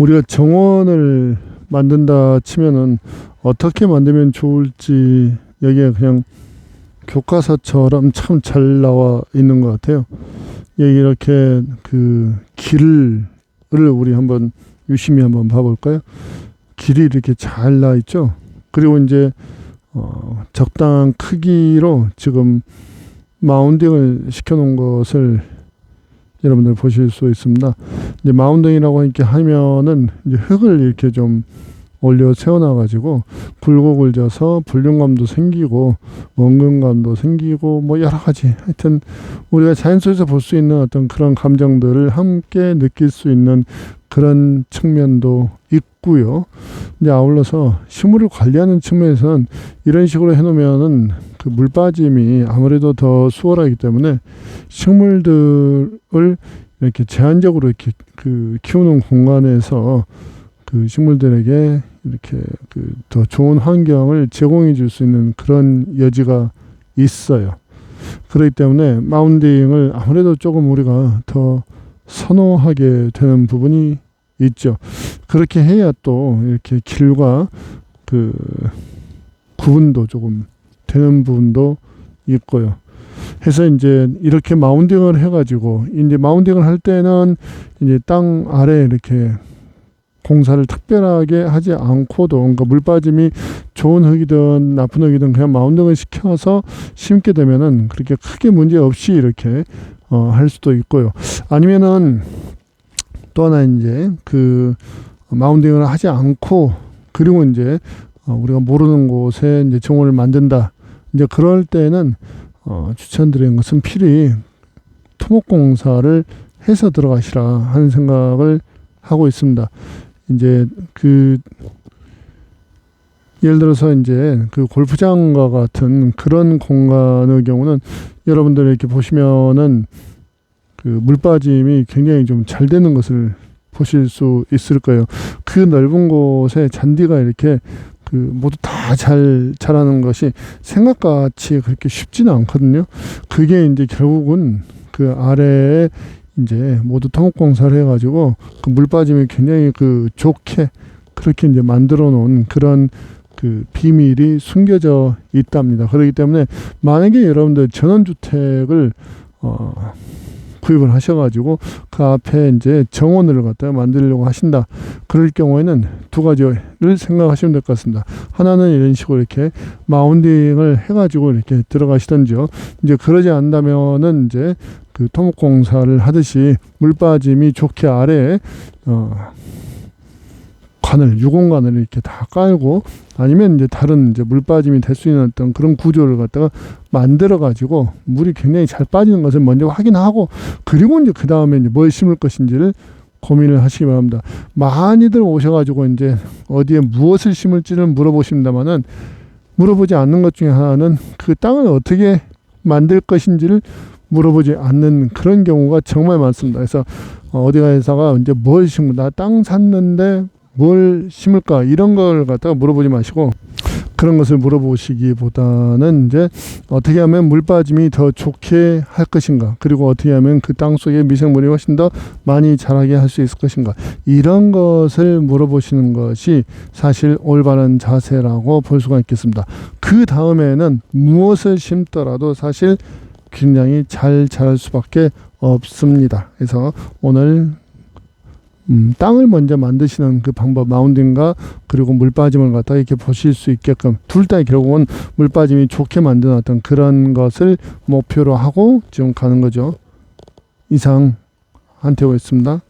우리가 정원을 만든다 치면은 어떻게 만들면 좋을지 여기에 그냥 교과서처럼 참 잘 나와 있는 것 같아요. 여기 이렇게 그 길을 우리 한번 유심히 한번 봐볼까요? 길이 이렇게 잘 나 있죠. 그리고 이제 어, 적당한 크기로 지금 마운딩을 시켜놓은 것을 여러분들 보실 수 있습니다. 이제 마운딩이라고 이렇게 하면은 이제 흙을 이렇게 좀 올려 세워놔가지고 굴곡을 져서 볼륨감도 생기고 원근감도 생기고 뭐 여러 가지 하여튼 우리가 자연 속에서 볼 수 있는 어떤 그런 감정들을 함께 느낄 수 있는 그런 측면도 있고 요. 이제 아울러서 식물을 관리하는 측면에서는 이런 식으로 해놓으면은 그 물 빠짐이 아무래도 더 수월하기 때문에 식물들을 이렇게 제한적으로 이렇게 그 키우는 공간에서 그 식물들에게 이렇게 그 더 좋은 환경을 제공해 줄 수 있는 그런 여지가 있어요. 그렇기 때문에 마운딩을 아무래도 조금 우리가 더 선호하게 되는 부분이 있죠. 그렇게 해야 또 이렇게 길과 그 구분도 조금 되는 부분도 있고요. 해서 이제 이렇게 마운딩을 해가지고 이제 마운딩을 할 때는 이제 땅 아래 이렇게 공사를 특별하게 하지 않고도 그러니까 물 빠짐이 좋은 흙이든 나쁜 흙이든 그냥 마운딩을 시켜서 심게 되면은 그렇게 크게 문제 없이 이렇게 어, 할 수도 있고요. 아니면은 또 하나 이제 그 마운딩을 하지 않고 그리고 이제 어, 우리가 모르는 곳에 이제 정원을 만든다. 이제 그럴 때는 어, 추천드리는 것은 필히 토목공사를 해서 들어가시라 하는 생각을 하고 있습니다. 이제 그 예를 들어서 이제 그 골프장과 같은 그런 공간의 경우는 여러분들 이렇게 보시면은 그 물빠짐이 굉장히 좀 잘 되는 것을 보실 수 있을 거예요. 그 넓은 곳에 잔디가 이렇게 그 모두 다 잘 자라는 것이 생각같이 그렇게 쉽지는 않거든요. 그게 이제 결국은 그 아래에 이제 모두 토목공사를 해가지고 그 물빠짐이 굉장히 그 좋게 그렇게 이제 만들어 놓은 그런 그 비밀이 숨겨져 있답니다. 그렇기 때문에 만약에 여러분들 전원주택을 어 구입을 하셔가지고 그 앞에 이제 정원을 갖다가 만들려고 하신다. 그럴 경우에는 두 가지를 생각하시면 될 것 같습니다. 하나는 이런 식으로 이렇게 마운딩을 해가지고 이렇게 들어가시던지요. 이제 그러지 않다면은 이제 그 토목공사를 하듯이 물 빠짐이 좋게 아래에 어 관을 유공관을 이렇게 다 깔고 아니면 이제 다른 이제 물 빠짐이 될 수 있는 어떤 그런 구조를 갖다가 만들어 가지고 물이 굉장히 잘 빠지는 것을 먼저 확인하고 그리고 이제 그 다음에 이제 뭘 심을 것인지를 고민을 하시기 바랍니다. 많이들 오셔가지고 이제 어디에 무엇을 심을지를 물어보십니다만은 물어보지 않는 것 중에 하나는 그 땅을 어떻게 만들 것인지를 물어보지 않는 그런 경우가 정말 많습니다. 그래서 어, 어디 가서가 이제 뭘 심고 나 땅 샀는데 뭘 심을까 이런 걸 갖다가 물어보지 마시고 그런 것을 물어보시기보다는 이제 어떻게 하면 물 빠짐이 더 좋게 할 것인가 그리고 어떻게 하면 그 땅 속에 미생물이 훨씬 더 많이 자라게 할 수 있을 것인가 이런 것을 물어보시는 것이 사실 올바른 자세라고 볼 수가 있겠습니다. 그 다음에는 무엇을 심더라도 사실 굉장히 잘 자랄 수밖에 없습니다. 그래서 오늘 음, 땅을 먼저 만드시는 그 방법 마운딩과 그리고 물 빠짐을 갖다 이렇게 보실 수 있게끔 둘 다 결국은 물 빠짐이 좋게 만드는 어떤 그런 것을 목표로 하고 지금 가는 거죠. 이상 한태호였습니다.